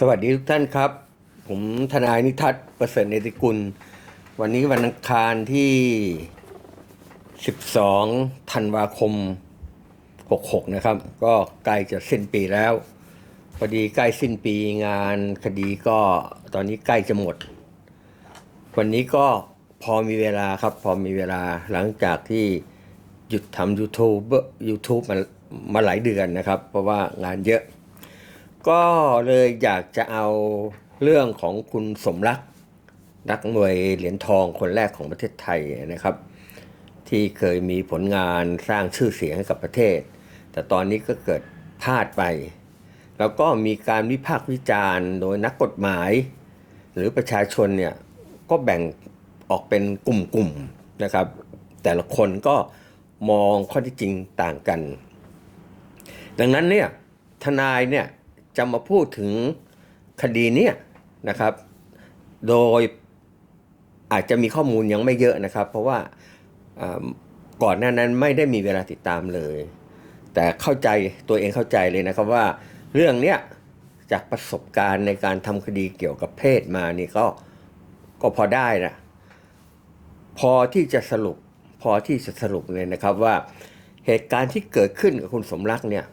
สวัสดีทุกท่านครับ ผมทนายนิทัศน์ประเสริฐเนติกุล วันนี้วันอังคารที่ 12 ธันวาคม 66 นะครับ ก็ใกล้จะสิ้นปีแล้ว พอดีใกล้สิ้นปีงานคดีก็ตอนนี้ใกล้จะหมด วันนี้ก็พอมีเวลาครับ พอมีเวลาหลังจากที่หยุดทำ YouTube YouTube มามาหลายเดือนนะครับ เพราะว่างานเยอะ ก็เลยอยากจะเอาเรื่องของคุณสมรัก นักมวยเหรียญทองคนแรกของประเทศไทยนะครับ ที่เคยมีผลงานสร้างชื่อเสียงให้กับประเทศ แต่ตอนนี้ก็เกิดพลาดไป แล้วก็มีการวิพากษ์วิจารณ์โดยนักกฎหมาย หรือประชาชนเนี่ยก็แบ่งออกเป็นกลุ่มๆนะครับ แต่ละคนก็มองข้อที่จริงต่างกัน ดังนั้นเนี่ยทนายเนี่ย จะมาพูดถึงคดีเนี้นะครับ โดยอาจจะมีข้อมูลยังไม่เยอะนะครับ เพราะว่าอ่าก่อนหน้านั้นไม่ได้มีเวลาติดตามเลย แต่เข้าใจตัวเองเข้าใจเลยนะครับว่าเรื่องเนี้ยจากประสบการณ์ในการทำคดีเกี่ยวกับเพศมานี่ก็ก็พอได้นะพอที่จะสรุปพอที่จะสรุปเลยนะครับว่าเหตุการณ์ที่เกิดขึ้นกับคุณสมรักเนี่ย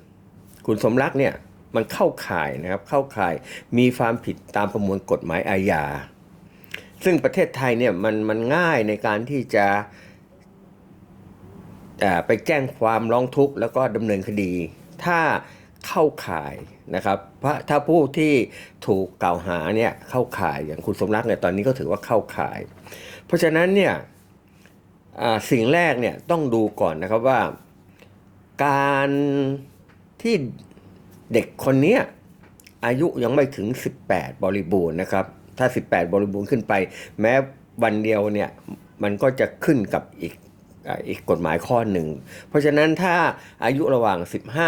คุณสมรักเนี่ย มันเข้าข่ายนะครับเข้าข่ายมีความผิดตามประมวลกฎหมายอาญา ซึ่งประเทศไทยเนี่ยมันมันง่ายในการที่จะไปแจ้งความร้องทุกข์แล้วก็ดำเนินคดี ถ้าเข้าข่ายนะครับเพราะถ้าผู้ที่ถูกกล่าวหาเนี่ยเข้าข่ายอย่างคุณสมรักเนี่ยตอนนี้ก็ถือว่าเข้าข่าย เพราะฉะนั้นเนี่ยสิ่งแรกเนี่ยต้องดูก่อนนะครับว่า การที่ เด็กคนนี้อายุยังไม่ถึง 18 บริบูรณ์นะครับ ถ้า 18 บริบูรณ์ขึ้นไป แม้วันเดียวเนี่ยมันก็จะขึ้นกับอีกอีกกฎหมายข้อหนึ่ง เพราะฉะนั้นถ้าอายุระหว่าง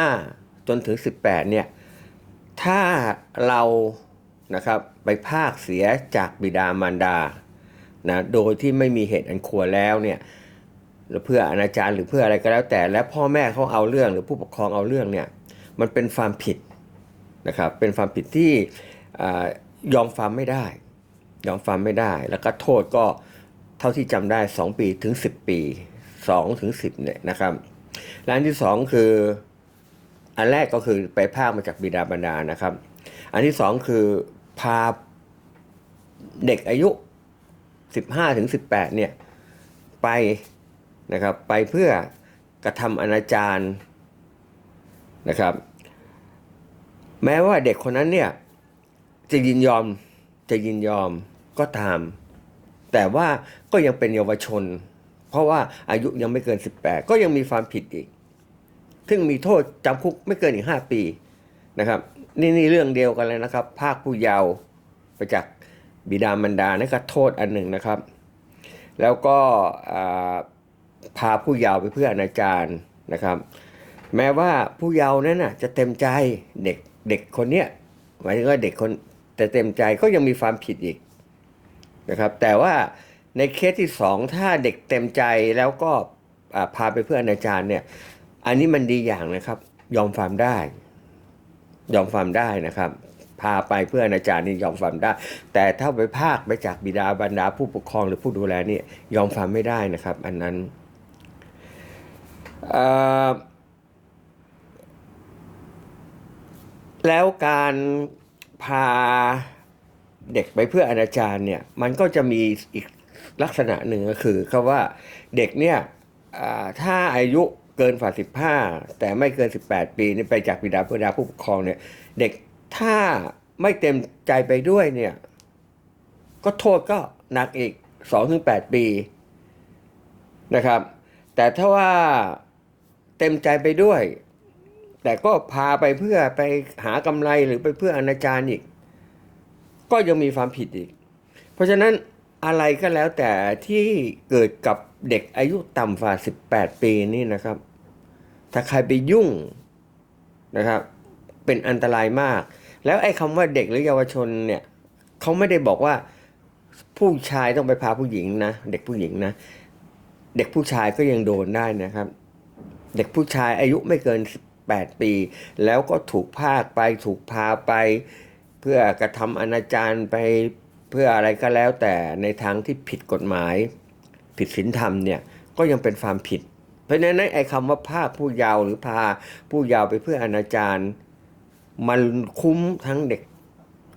15 จนถึง 18 เนี่ย ถ้าเรานะครับไปภาคเสียจากบิดามารดานะโดยที่ไม่มีเหตุอันควรแล้วเนี่ยเพื่ออนาจารหรือเพื่ออะไรก็แล้วแต่ และพ่อแม่เขาเอาเรื่องหรือผู้ปกครองเอาเรื่องเนี่ย มันเป็นความผิดนะครับเป็นความผิดที่อยอมความไม่ได้ ยอมความไม่ได้ แล้วก็โทษก็เท่าที่จำได้ 2 ปีถึง 10 ปี2ถึง10เนี่ยนะครับและอันที่ 2 คืออันแรกก็คือไปพากมาจากบิดาบรรดานะครับ อันที่ 2 คือพาเด็กอายุ 15ถึง18เนี่ยไปนะครับไปเพื่อกระทำอนาจาร นะครับ แม้ว่าเด็กคนนั้นเนี่ยจะยินยอมจะยินยอมก็ตาม แต่ว่าก็ยังเป็นเยาวชน เพราะว่าอายุยังไม่เกิน 18 ก็ยังมีความผิดอีก ซึ่งมีโทษจำคุกไม่เกินอีก 5 ปีนะครับ นี่นี่เรื่องเดียวกันเลยนะครับ ภาคผู้เยาว์ไปจากบิดามารดานี่ก็โทษอันหนึ่งนะครับ แล้วก็พาผู้เยาว์ไปเพื่ออนาจารนะครับ แม้ว่าผู้เยาว์นั้นน่ะ จะเต็มใจเด็กเด็กคนเนี้ยหมายถึงว่าเด็กคนแต่เต็มใจก็ยังมีความผิดอีกนะครับ แต่ว่าในเคสที่สองถ้าเด็กเต็มใจแล้วก็พาไปเพื่ออนาจารเนี่ย อันนี้มันดีอย่างนะครับ ยอมความได้ ยอมความได้นะครับ พาไปเพื่ออนาจารนี่ยอมความได้ แต่ถ้าไปภาคไปจากบิดาบรรดาผู้ปกครองหรือผู้ดูแลนี่ยอมความไม่ได้นะครับ อันนั้นอ่อ แล้วการพาเด็กไปเพื่ออนาจารเนี่ย มันก็จะมีอีกลักษณะหนึ่งก็คือคำว่าเด็กเนี่ยถ้าอายุเกินฝ่าสิบห้าแต่ไม่เกิน18ปีนี่ไปจากบิดาบิดาผู้ปกครองเนี่ย เด็กถ้าไม่เต็มใจไปด้วยเนี่ย ก็โทษก็หนักอีก2-8ปีนะครับ แต่ถ้าว่าเต็มใจไปด้วย แต่ก็พาไปเพื่อไปหากำไรหรือไปเพื่ออนาจารอีก ก็ยังมีความผิดอีก เพราะฉะนั้นอะไรก็แล้วแต่ที่เกิดกับเด็กอายุต่ำกว่า18 ปีนี่นะครับ ถ้าใครไปยุ่งนะครับ เป็นอันตรายมาก แล้วไอ้คำว่าเด็กหรือเยาวชนเนี่ยเขาไม่ได้บอกว่าผู้ชายต้องไปพาผู้หญิงนะ เด็กผู้หญิงนะ เด็กผู้ชายก็ยังโดนได้นะครับ เด็กผู้ชายอายุไม่เกิน 8 ปี แล้วก็ถูกพากไปถูกพาไป เพื่อกระทำอนาจารไปเพื่ออะไรก็แล้วแต่ในทางที่ผิดกฎหมาย ผิดศีลธรรมเนี่ยก็ยังเป็นความผิด เพราะฉะนั้นไอ้คำว่าภาผู้เยาว์หรือพาผู้เยาว์ไปเพื่ออนาจารมันคุ้มทั้งเด็ก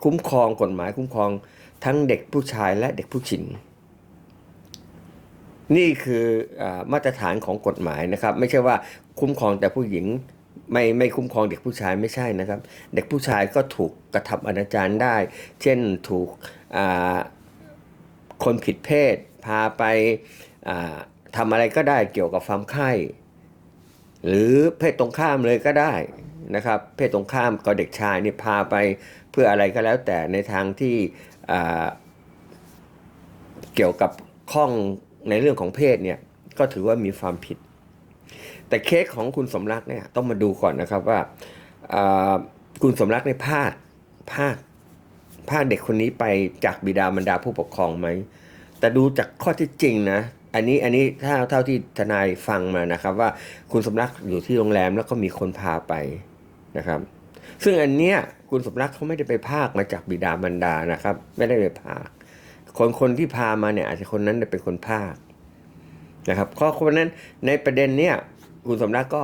คุ้มครองกฎหมายคุ้มครองทั้งเด็กผู้ชายและเด็กผู้หญิงนี่คืออมาตรฐานของกฎหมายนะครับ ไม่ใช่ว่าคุ้มครองแต่ผู้หญิง ไม่ไม่คุ้มครองเด็กผู้ชายไม่ใช่นะครับ เด็กผู้ชายก็ถูกกระทำอนาจารได้ เช่นถูกคนผิดเพศ พาไปอ่าทำอะไรก็ได้เกี่ยวกับความไข้หรือเพศตรงข้ามเลยก็ได้นะครับ เพศตรงข้ามกับเด็กชายนี่พาไปเพื่ออะไรก็แล้วแต่ในทางที่เกี่ยวกับข้องในเรื่องของเพศเนี่ยก็ถือว่ามีความผิด แต่เคสของคุณสมรักเนี่ยต้องมาดูก่อนนะครับว่าคุณสมรักในภาคภาคภาคเด็กคนนี้ไปจากบิดามารดาผู้ปกครองไหมแต่ดูจากข้อที่จริงนะอันนี้อันนี้ถ้าเท่าที่ทนายฟังมานะครับ ว่าคุณสมรักอยู่ที่โรงแรมแล้วก็มีคนพาไปนะครับ ซึ่งอันเนี้ยคุณสมรักเขาไม่ได้ไปภาคมาจากบิดามารดานะครับ ไม่ได้ไปภาคคนคนที่พามาเนี่ยอาจจะคนนั้นเป็นคนภาคนะครับข้อคนนั้นในประเด็นเนี้ย คุณสมรักก็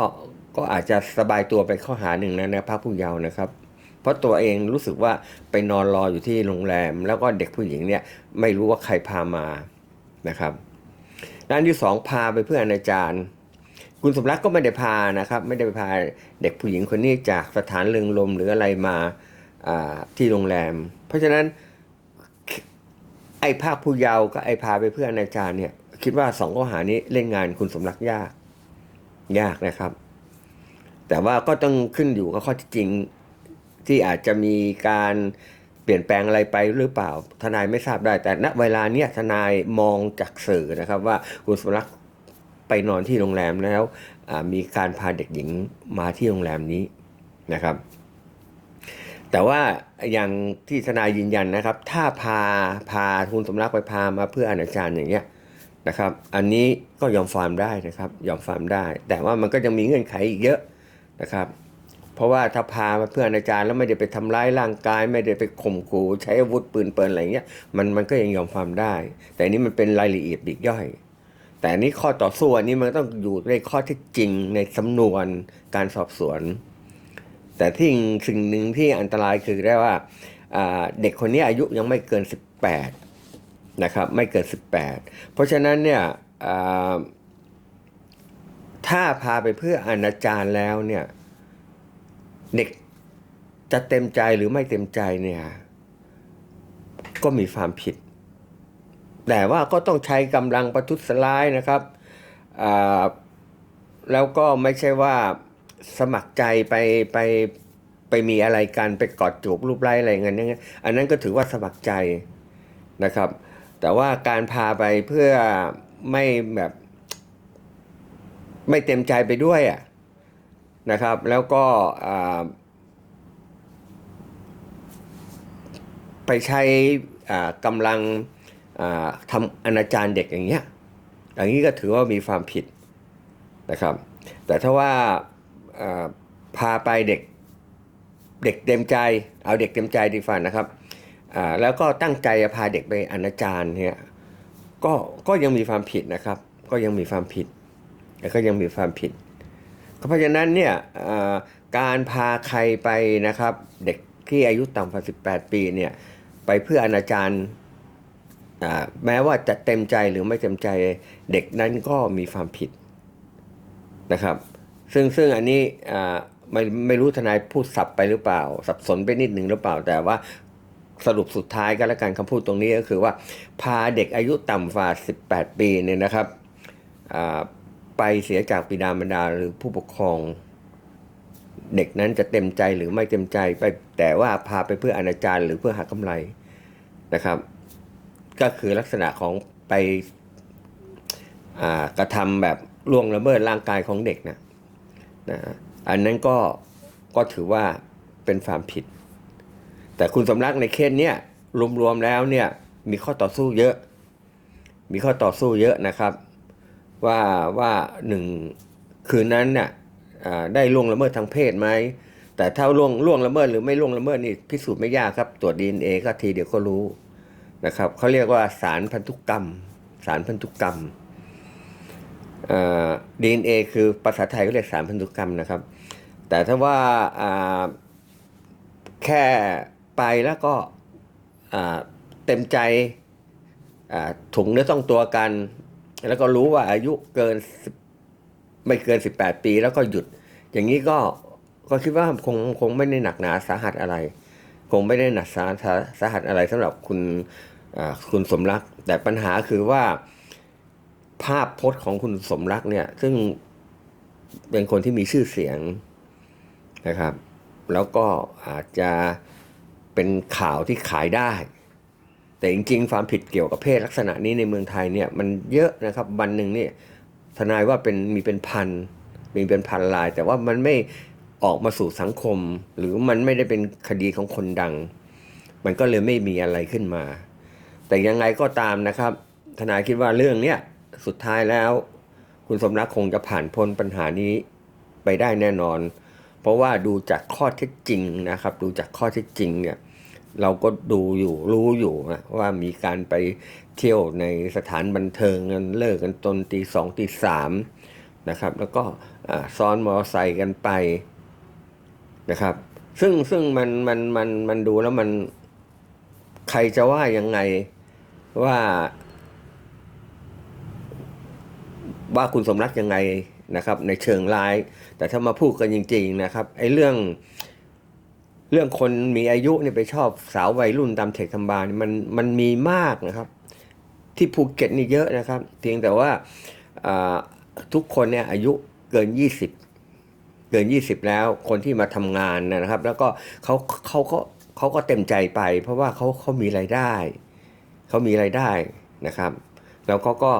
ก็อาจจะสบายตัวไปข้อหาหนึ่งนะนะภาคผู้เยาว์นะครับ เพราะตัวเองรู้สึกว่าไปนอนรออยู่ที่โรงแรม แล้วก็เด็กผู้หญิงเนี่ยไม่รู้ว่าใครพามานะครับด้านที่สองพาไปเพื่ออนาจารคุณสมรักก็ไม่ได้พานะครับ ไม่ได้ไปพาเด็กผู้หญิงคนนี้จากสถานเริงลมหรืออะไรมาอ่าที่โรงแรม เพราะฉะนั้นไอ้ภาคผู้เยาว์กับไอ้พาไปเพื่ออนาจารเนี่ย คิดว่าสองข้อหานี้เล่นงานคุณสมรักยาก ยากนะครับ แต่ว่าก็ต้องขึ้นอยู่กับข้อที่จริงที่อาจจะมีการเปลี่ยนแปลงอะไรไปหรือเปล่า ทนายไม่ทราบได้ แต่ณเวลาเนี้ยทนายมองจากสื่อนะครับ ว่าคุณสมรักไปนอนที่โรงแรมแล้วมีการพาเด็กหญิงมาที่โรงแรมนี้นะครับ แต่ว่าอย่างที่ทนายยืนยันนะครับ ถ้าพาพาคุณสมรักไปพามาเพื่ออนาจารอย่างเงี้ย นะครับ อันนี้ก็ยอมฟาร์มได้นะครับ ยอมฟาร์มได้ แต่ว่ามันก็ยังมีเงื่อนไขอีกเยอะนะครับ เพราะว่าถ้าพามาเพื่ออาจารย์แล้วไม่ได้ไปทำร้ายร่างกาย ไม่ได้ไปข่มขู่ใช้อาวุธปืนเปิลอะไรเงี้ยมันมันก็ยังยอมฟาร์มได้ แต่นี้มันเป็นรายละเอียดปีกย่อย แต่นี้ข้อต่อสู้อันนี้มันต้องอยู่ในข้อที่จริงในสำนวนการสอบสวน แต่ที่สิ่งหนึ่งที่อันตรายคือได้ว่าอ่าเด็กคนนี้อายุยังไม่เกิน 18 นะครับไม่เกิน 18 เพราะฉะนั้นเนี่ยถ้าพาไปเพื่ออนาจารแล้วเนี่ยเด็กจะเต็มใจหรือไม่เต็มใจเนี่ยก็มีความผิด แต่ว่าก็ต้องใช้กำลังประทุษร้ายนะครับแล้วก็ไม่ใช่ว่าสมัครใจไปไปไปมีอะไรกันไปกอดจูบรูปไล้อะไรเงี้ยงเงี้ยอันนั้นก็ถือว่าสมัครใจนะครับ แต่ว่าการพาไปเพื่อไม่แบบ ไม่เต็มใจไปด้วยอะนะครับ แล้วก็ไปใช้กำลังทำอนาจารเด็กอย่างเงี้ยอย่างนี้ก็ถือว่ามีความผิดนะครับ แต่ถ้าว่าพาไปเด็กเด็กเต็มใจ เอาเด็กเต็มใจดีฝ่านะครับ อ่าแล้วก็ตั้งใจจะพาเด็กไปอนาจารเนี่ยก็ก็ยังมีความผิดนะครับ ก็ยังมีความผิดแล้วก็ยังมีความผิด เพราะฉะนั้นเนี่ยการพาใครไปนะครับ เด็กที่อายุต่ำกว่า 18 ปีเนี่ยไปเพื่ออนาจารแม้ว่าจะเต็มใจหรือไม่เต็มใจเด็กนั้นก็มีความผิดนะครับ ซึ่งซึ่งอันนี้ไม่ไม่รู้ทนายพูดสับไปหรือเปล่า สับสนไปนิดหนึ่งหรือเปล่า แต่ว่า สรุปสุดท้ายก็แล้วกันคำพูดตรงนี้ก็คือว่าพาเด็กอายุต่ำกว่า 18 ปีเนี่ยนะครับไปเสียจากบิดามารดาหรือผู้ปกครอง เด็กนั้นจะเต็มใจหรือไม่เต็มใจไปแต่ว่าพาไปเพื่ออนาจารหรือเพื่อหากำไรนะครับ ก็คือลักษณะของไปกระทำแบบล่วงละเมิดร่างกายของเด็กนะนะอันนั้นก็ก็ถือว่าเป็นความผิด แต่คุณสำรักในเคสเนี้ยรวมๆแล้วเนี่ยมีข้อต่อสู้เยอะ มีข้อต่อสู้เยอะนะครับ ว่าว่าหนึ่งคืนนั้นเนี่ยได้ล่วงละเมิดทางเพศไหมแต่ถ้าล่วงล่วงละเมิดหรือไม่ล่วงละเมิดนี่พิสูจน์ไม่ยากครับตรวจดีเอ็นเอก็ทีเดียวก็รู้นะครับเขาเรียกว่าสารพันธุกรรม สารพันธุกรรมดีเอ็นเอคือภาษาไทยก็เรียกสารพันธุกรรมนะครับ แต่ถ้าว่าแค่ ไปแล้วก็เต็มใจถุงเนื้อต้องตัวกัน แล้วก็รู้ว่าอายุเกินไม่เกิน 18 ปีแล้วก็หยุด อย่างนี้ก็ก็คิดว่าคงคงไม่ได้หนักหนาสาหัสอะไร คงไม่ได้หนักสาสาสาหัสอะไรสำหรับคุณคุณสมรัก แต่ปัญหาคือว่าภาพพจน์ของคุณสมรักเนี่ย ซึ่งเป็นคนที่มีชื่อเสียงนะครับ แล้วก็อาจจะ เป็นข่าวที่ขายได้ แต่จริง ๆ ความผิดเกี่ยวกับเพศลักษณะนี้ในเมืองไทยเนี่ยมันเยอะนะครับวันหนึ่งเนี่ยทนายว่าเป็นมีเป็นพันมีเป็นพันลาย แต่ว่ามันไม่ออกมาสู่สังคม หรือมันไม่ได้เป็นคดีของคนดัง มันก็เลยไม่มีอะไรขึ้นมา แต่ยังไงก็ตามนะครับ ทนายคิดว่าเรื่องเนี้ยสุดท้ายแล้ว คุณสมรักคงจะผ่านพ้นปัญหานี้ไปได้แน่นอน เพราะว่าดูจากข้อเท็จจริงนะครับ ดูจากข้อเท็จจริงเนี่ยเราก็ดูอยู่รู้อยู่นะว่ามีการไปเที่ยวในสถานบันเทิงกันเลิกกันตอนตีสองตีสามนะครับ แล้วก็ซ้อนมอเตอร์ไซค์กันไปนะครับ ซึ่งซึ่งมันมันมันมันดูแล้วมันใครจะว่ายังไงว่า ว่าคุณสมรักยังไง นะครับในเชิงร้าย แต่ถ้ามาพูดกันจริง ๆนะครับไอ้เรื่องเรื่องคนมีอายุเนี่ยไปชอบสาววัยรุ่นตามเทคทำบาร์นี่มันมันมีมากนะครับ ที่ภูเก็ตนี่เยอะนะครับ เพียงแต่ว่าทุกคนเนี่ยอายุเกิน 20 เกิน 20 แล้วคนที่มาทำงานนะครับ แล้วก็เขาเขาก็เขาก็เต็มใจไป เพราะว่าเขาเขามีรายได้เขามีรายได้นะครับ แล้วเขาก็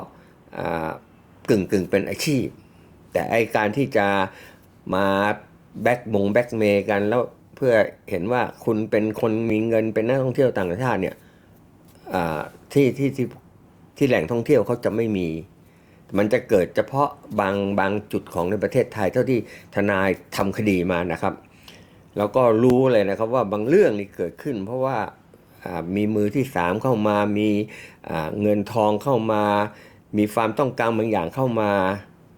อ่ากึ่งกึ่งเป็นอาชีพ แต่ไอการที่จะมาแบ็กมงแบ็กเมย์กันแล้วเพื่อเห็นว่าคุณเป็นคนมีเงินเป็นนักท่องเที่ยวต่างชาติเนี่ยที่ที่ที่ที่แหล่งท่องเที่ยวเขาจะไม่มี มันจะเกิดเฉพาะบางบางจุดของในประเทศไทย เท่าที่ทนายทำคดีมานะครับ แล้วก็รู้เลยนะครับว่าบางเรื่องนี่เกิดขึ้น เพราะว่ามีมือที่สามเข้ามามีเงินทองเข้ามา มีความต้องการบางอย่างเข้ามา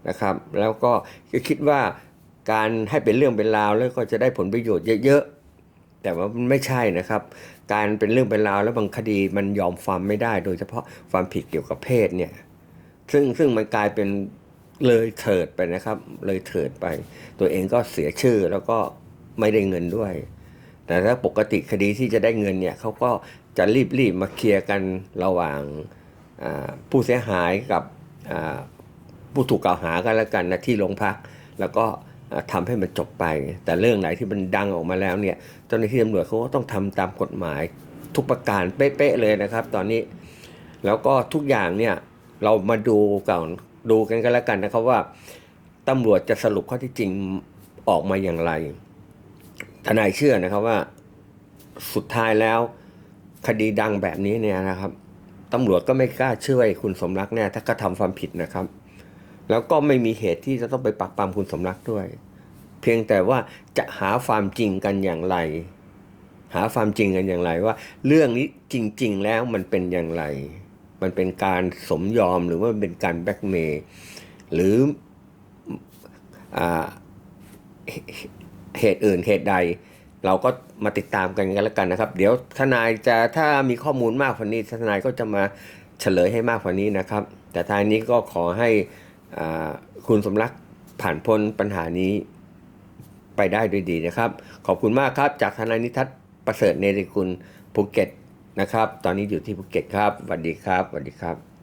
นะครับ แล้วก็คิดว่าการให้เป็นเรื่องเป็นราวแล้วก็จะได้ผลประโยชน์เยอะๆ แต่ว่ามันไม่ใช่นะครับ การเป็นเรื่องเป็นราวแล้วบางคดีมันยอมความไม่ได้ โดยเฉพาะความผิดเกี่ยวกับเพศเนี่ยซึ่งซึ่งมันกลายเป็นเลยเถิดไปนะครับ เลยเถิดไป ตัวเองก็เสียชื่อแล้วก็ไม่ได้เงินด้วย แต่ถ้าปกติคดีที่จะได้เงินเนี่ยเขาก็จะรีบรีบมาเคลียร์กันระหว่างผู้เสียหายกับ ผู้ถูกกล่าวหากันแล้วกันนะที่โรงพัก แล้วก็อ่าทำให้มันจบไป แต่เรื่องไหนที่มันดังออกมาแล้วเนี่ยเจ้าหน้าที่ตำรวจเขาก็ต้องทำตามกฎหมายทุกประการเป๊ะๆเลยนะครับ ตอนนี้แล้วก็ทุกอย่างเนี่ยเรามาดูก่อนดูกันก็แล้วกันนะครับว่าตำรวจจะสรุปข้อที่จริงออกมาอย่างไร ทนายเชื่อนะครับว่าสุดท้ายแล้วคดีดังแบบนี้เนี่ยนะครับตำรวจก็ไม่กล้าช่วยคุณสมรักแน่ถ้ากระทำความผิดนะครับ แล้วก็ไม่มีเหตุที่จะต้องไปปักปามคุณสมรักด้วย เพียงแต่ว่าจะหาความจริงกันอย่างไร หาความจริงกันอย่างไรว่า เรื่องนี้จริง ๆ แล้วมันเป็นอย่างไร มันเป็นการสมยอมหรือว่ามันเป็นการแบล็กเมย์หรืออเหตุอื่นเหตุใด เราก็มาติดตามกันกันแล้วกันนะครับ เดี๋ยวทนายจะถ้ามีข้อมูลมากกว่านี้ทนายก็จะมาเฉลยให้มากกว่านี้นะครับ แต่ทางนี้ก็ขอให้ คุณสมรักผ่านพ้นปัญหานี้ไปได้ด้วยดีนะครับ ขอบคุณมากครับ จากทนายนิทัศน์ประเสริฐเนริกุลภูเก็ตนะครับ ตอนนี้อยู่ที่ภูเก็ตครับสวัสดีครับสวัสดีครับ